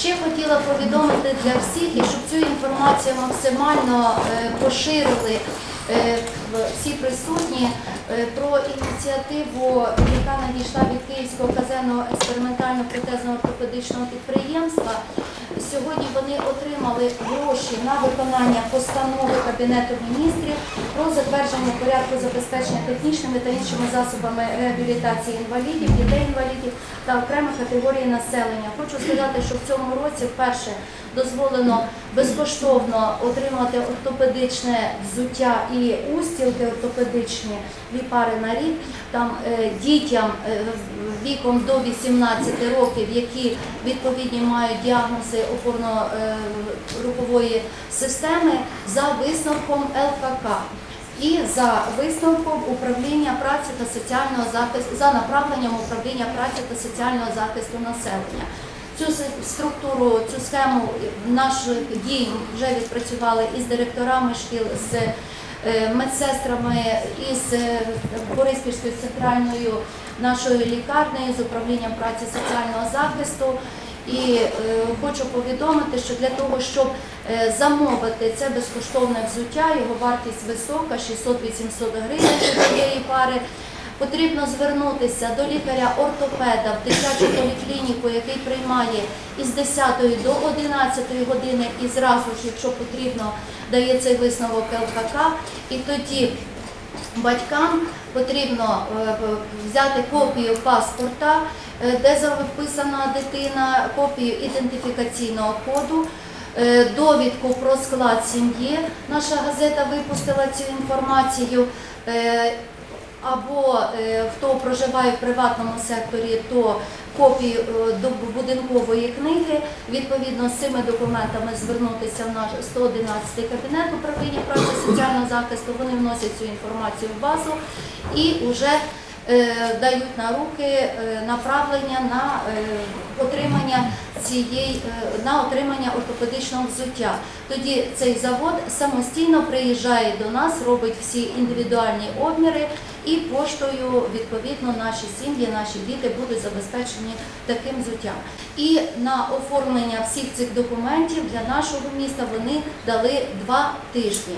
Ще хотіла повідомити для всіх, і щоб цю інформацію максимально е, поширили е, всі присутні е, про ініціативу, яка надійшла від Київського казенного експериментально протезно ортопедичного підприємства. Сьогодні вони отримали гроші на виконання постанови Кабінету міністрів про затвердження порядку забезпечення технічними та іншими засобами реабілітації інвалідів, дітей-інвалідів та окремих категорій населення. Хочу сказати, що в цьому році вперше дозволено безкоштовно отримати ортопедичне взуття і устілки ортопедичні дві пари на рік. Там е, дітям е, віком до 18 років, які відповідні мають діагнози опорно-рухової системи за висновком ЛКК. І за висновком управління праці та соціального захисту за направленням управління праці та соціального захисту населення. Цю структуру, цю схему наших дій вже відпрацювали із директорами шкіл, з е, медсестрами, із е, Бориспільською центральною нашою лікарнею, з управлінням праці соціального захисту. І е, хочу повідомити, що для того, щоб е, замовити це безкоштовне взуття, його вартість висока 600-800 гривень цієї пари. Потрібно звернутися до лікаря-ортопеда в дитячу поліклініку, який приймає із 10 до 11 години і зразу ж, якщо потрібно, дає цей висновок ЛКК. І тоді батькам потрібно е, взяти копію паспорта, е, де записана дитина, копію ідентифікаційного коду. е, Довідку про склад сім'ї. Наша газета випустила цю інформацію. Або е, хто проживає в приватному секторі, то копію е, до будинкової книги. Відповідно з цими документами звернутися в наш 111 кабінет управління праці соціального захисту. Вони вносять цю інформацію в базу і вже е, дають на руки направлення на отримання цієї е, на отримання ортопедичного взуття. Тоді цей завод самостійно приїжджає до нас, робить всі індивідуальні обміри, і поштою відповідно наші сім'ї, наші діти будуть забезпечені таким взуттям. І на оформлення всіх цих документів для нашого міста вони дали два тижні.